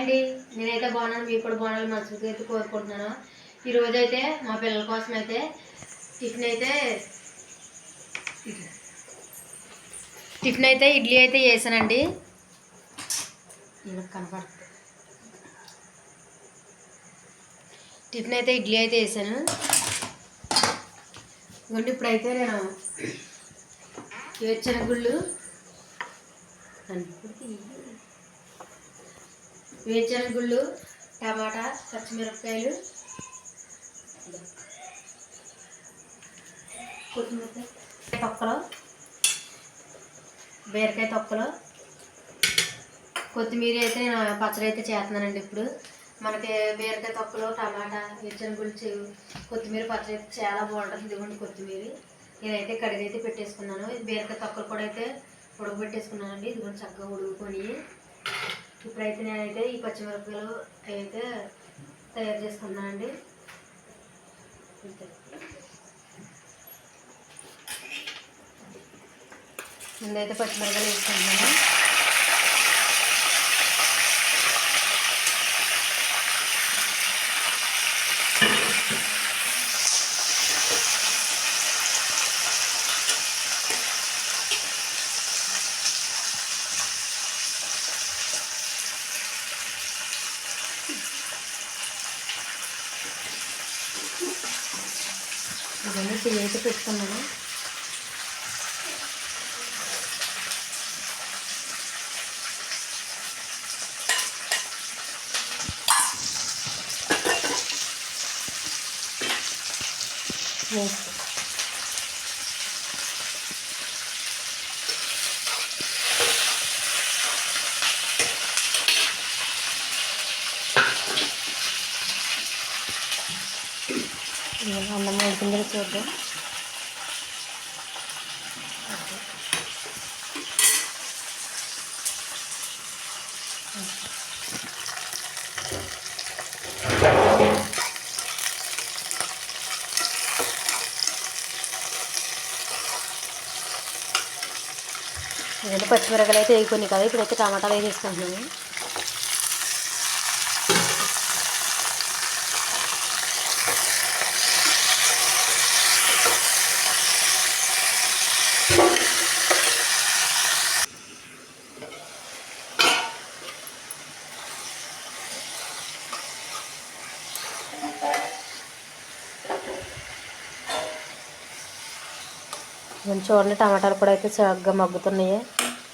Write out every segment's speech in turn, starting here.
అండి. నేనైతే బాగున్నాను మీకు కూడా బాగున్నాను మనసుకి అయితే కోరుకుంటున్నాను. ఈరోజు అయితే మా పిల్లల కోసం అయితే టిఫిన్ అయితే టిఫిన్ అయితే ఇడ్లీ అయితే చేశానండి. వీళ్ళకి కనపడుతుంది. టిఫిన్ అయితే ఇడ్లీ అయితే వేసాను ఇదిగోండి ఇప్పుడైతే నేను వేరుశనగుళ్ళు వేరుశనగుళ్ళు టమాటా పచ్చిమిరపకాయలు కొత్తిమీర తొక్కలు బీరకాయ తొక్కలు. కొత్తిమీర అయితే నేను పచ్చడి అయితే చేస్తున్నానండి ఇప్పుడు. మనకి బీరకాయ తొక్కలు టమాటా వేరుశనగుళ్ళు చెవు కొత్తిమీర పచ్చడి అయితే చాలా బాగుంటుంది. ఇదిగోండి కొత్తిమీర. నేనైతే కడిగి అయితే పెట్టేసుకున్నాను. బీరకాయ తొక్కలు కూడా అయితే ఉడకబెట్టేసుకున్నానండి. ఇదిగోండి చక్కగా ఉడుకుని ఇప్పుడైతే నేనైతే ఈ పచ్చిమిరపకాయలు అయితే తయారు చేసుకున్నానండి ఇంతే. ముందైతే పచ్చిమిరపకాయలు వేసుకుంటున్నాను ఇవన్నీ టీ అయితే పెట్టుకున్నాను. వేసుకో అన్నం చూద్దాం. ఇదంతా పచ్చిమిరకాయలు అయితే వేయకొని కదా ఇప్పుడైతే టమాటాలు వేసేసుకుంటున్నాను కొంచెం చూడండి టమాటాలు కూడా అయితే చక్కగా మగ్గుతున్నాయి.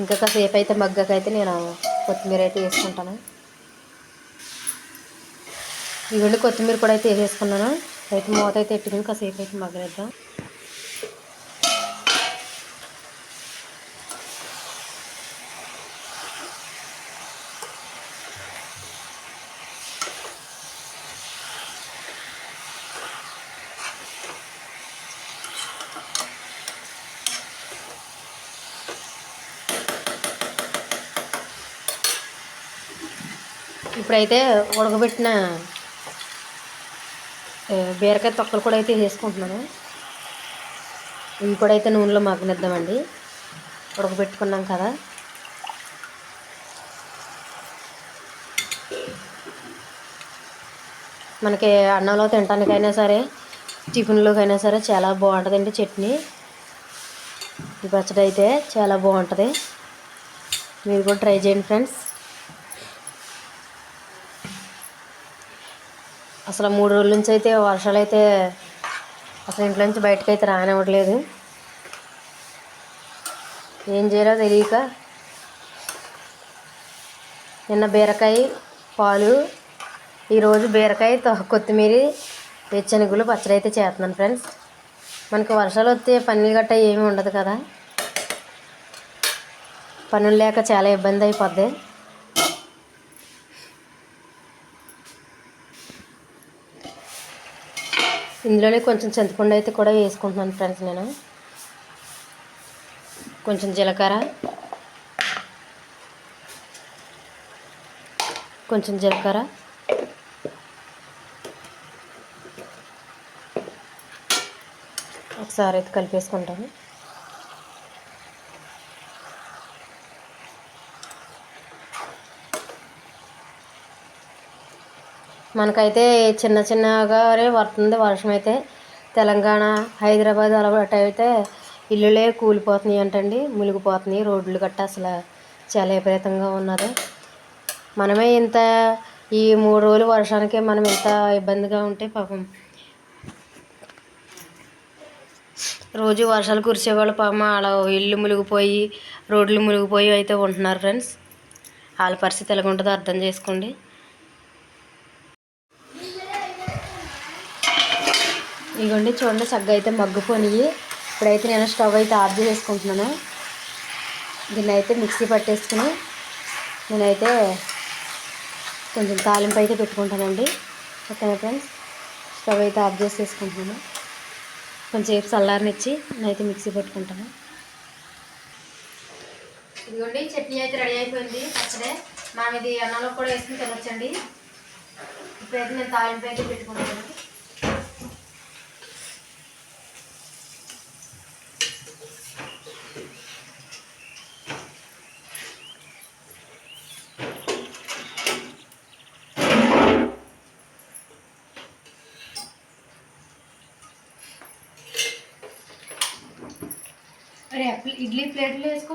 ఇంకా కాసేపు అయితే మగ్గకైతే నేను కొత్తిమీర అయితే వేసుకుంటాను. ఇవన్నీ కొత్తిమీర కూడా అయితే వేసేసుకున్నాను. అయితే మూత అయితే ఎట్టుకుని కాసేపు అయితే మగ్గలేద్దాం ఇప్పుడైతే ఉడకబెట్టిన బీరకాయ తొక్కలు కూడా అయితే వేసుకుంటున్నాను. ఇవి కూడా అయితే నూనెలో మగ్గనిద్దామండి. ఉడకబెట్టుకున్నాం కదా. మనకి అన్నంలో తినటానికైనా సరే టిఫిన్లోకైనా సరే చాలా బాగుంటుందండి చట్నీ. ఈ పచ్చడి అయితే చాలా బాగుంటుంది. మీరు కూడా ట్రై చేయండి ఫ్రెండ్స్. అసలు మూడు రోజుల నుంచి అయితే వర్షాలు అయితే అసలు ఇంట్లో నుంచి బయటకు అయితే రానివ్వట్లేదు. ఏం చేయాలో తెలియక నిన్న బీరకాయ పాలు ఈరోజు బీరకాయ తొ- కొత్తిమీర వెచ్చనిగులు పచ్చడి అయితే చేస్తున్నాను ఫ్రెండ్స్. మనకి వర్షాలు వస్తే పనులు గట్ట ఏమీ ఉండదు కదా. పనులు లేక చాలా ఇబ్బంది అయిపోద్ది. ఇందులోనే కొంచెం చింతపండు అయితే కూడా వేసుకుంటున్నాను ఫ్రెండ్స్ నేను. కొంచెం జీలకర్ర. కొంచెం జీలకర్ర. ఒకసారి అయితే కలిపేసుకుంటాను. మనకైతే చిన్న చిన్నగా పడుతుంది వర్షం అయితే తెలంగాణ హైదరాబాద్ అలవాటు అయితే ఇల్లులే కూలిపోతున్నాయి అంటండి. మునిగిపోతున్నాయి. రోడ్లు గట్ట అసలు చాలా విపరీతంగా ఉన్నది. మనమే ఇంత ఈ మూడు రోజులు వర్షానికి మనం ఇంత ఇబ్బందిగా ఉంటే పాపం రోజు వర్షాలు కురిసేవాళ్ళు పాపం వాళ్ళ ఇల్లు మునిగిపోయి రోడ్లు మునిగిపోయి అయితే ఉంటున్నారు ఫ్రెండ్స్. వాళ్ళ పరిస్థితి ఎలాగుంటుందో అర్థం చేసుకోండి. ఇదిగోండి చూడండి చక్కగా అయితే మగ్గిపోయి ఇప్పుడైతే నేను స్టవ్ అయితే ఆఫ్ చేసుకుంటున్నాను దీన్ని అయితే మిక్సీ పట్టేసుకుని నేనైతే కొంచెం తాలింపు అయితే పెట్టుకుంటానండి. ఓకేనా ఫ్రెండ్స్? స్టవ్ అయితే ఆఫ్ చేసేసుకుంటున్నాను. కొంచెంసేపు చల్లారనిచ్చి నేనైతే మిక్సీ పెట్టుకుంటాను. ఇదిగోండి చట్నీ అయితే రెడీ అయిపోయింది. పచ్చడే. మనం ఇది అన్నంలో కూడా వేసుకుని తినొచ్చండి. ఇప్పుడైతే నేను తాలింపు అయితే పెట్టుకుంటాను. అరే ఇడ్లీ ప్లేట్లో వేసుకో.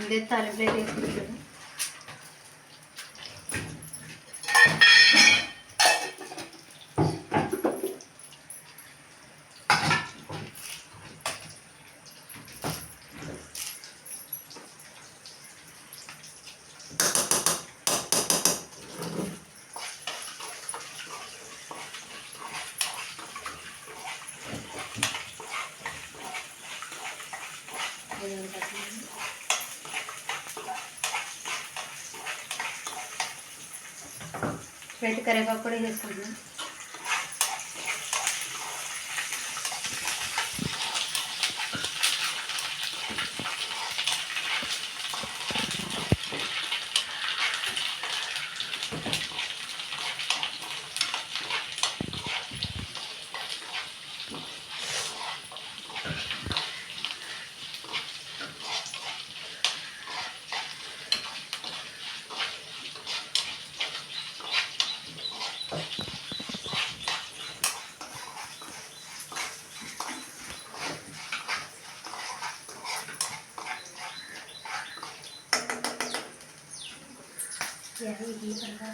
అదే తల ప్లేట్ వేసుకుంటాను రెడ్ కరివేపాకు కూడా వేసుకుంటున్నాను ఇడ్లీ పడతా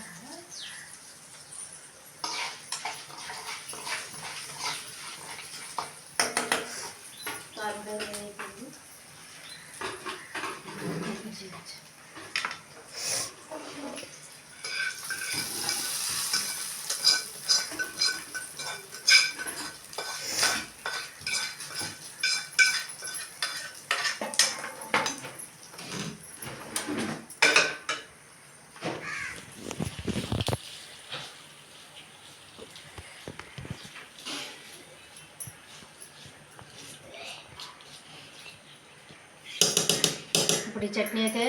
ఇప్పుడు ఈ చట్నీ అయితే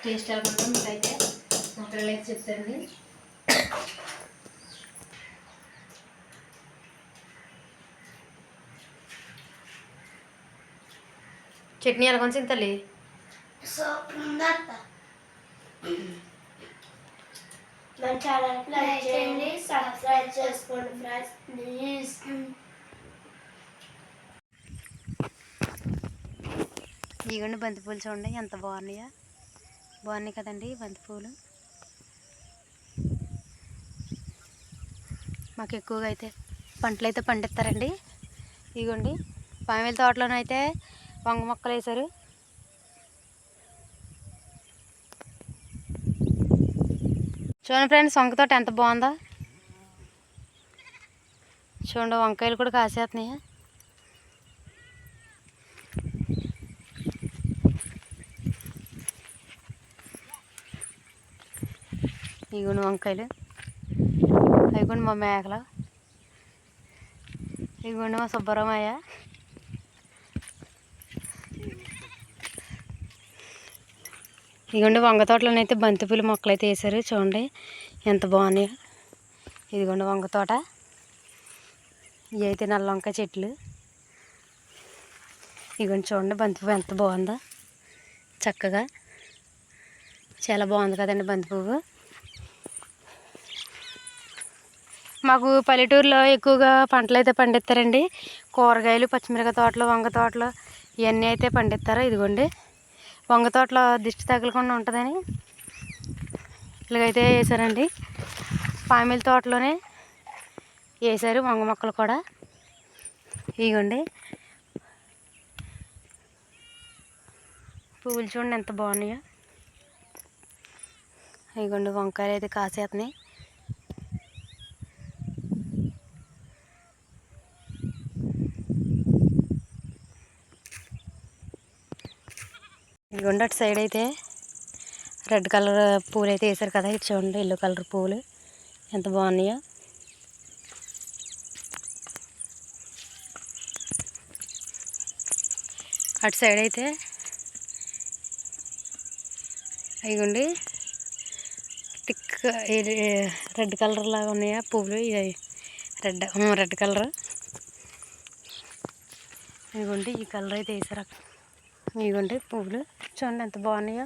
టేస్ట్ ఎలా ఉంటుందో మీకు అయితే మా పిల్లలు అయితే చెప్తారండి చట్నీ ఎలా కొంచెం తల్లి మన ఛానల్ లైక్ చేయండి. సబ్స్క్రైబ్ చేసుకోండి ఫ్రెండ్స్. ప్లీజ్ ఇదిగోండి బంతిపూలు చూడండి ఎంత బాగున్నాయా. బాగున్నాయి కదండి బంతిపూలు. మాకు ఎక్కువగా అయితే పంటలు అయితే పండిస్తారండి. ఇదిగోండి పామిల తోటలోనైతే వంగ మొక్కలు వేశారు. చూడండి ఫ్రెండ్స్ వంక తోట ఎంత బాగుందో. చూడండి వంకాయలు కూడా కాసేస్తున్నాయా. ఇగుండి వంకాయలు. ఇగుండి మా మేకలు. ఇగుండి మా సుబ్బరమయ్య. ఇదిగోండి వంగ తోటలోనైతే బంతిపూలు మొక్కలు అయితే వేసారు చూడండి ఎంత బాగున్నాయో. ఇదిగోండి వంగ తోట. ఇవి అయితే నల్ల వంకాయ చెట్లు. ఇదిగోండి చూడండి బంతిపూ ఎంత బాగుందో. చక్కగా. చాలా బాగుంది కదండి బంతి మాకు పల్లెటూరులో ఎక్కువగా పంటలు అయితే పండిస్తారండి. కూరగాయలు పచ్చిమిరపకాయ తోటలు వంగ తోటలు ఇవన్నీ అయితే పండిస్తారు. ఇదిగోండి. వంగ తోటలో దిష్టి తగలకుండా ఉంటుందని ఇలాగైతే వేసారండి పామిల తోటలోనే వేసారు వంగ మొక్కలు కూడా. ఇదిగోండి. పువ్వులు చూడండి ఎంత బాగున్నాయో. ఇదిగోండి వంకాయలు అయితే కాసేస్తున్నాయి ఇదిగోండి అటు సైడ్ అయితే రెడ్ కలర్ పూలు అయితే వేసారు కదా ఇది చూడండి ఎల్లో కలర్ పూలు. ఎంత బాగున్నాయో. అటు సైడ్ అయితే అయ్యండి టిక్ ఇది రెడ్ కలర్ లాగా ఉన్నాయా పువ్వులు ఇవి రెడ్ రెడ్ కలర్. ఇదిగోండి ఈ కలర్ అయితే వేసారు ఇదిగోండి పువ్వులు చూడండి ఎంత బాగున్నాయో.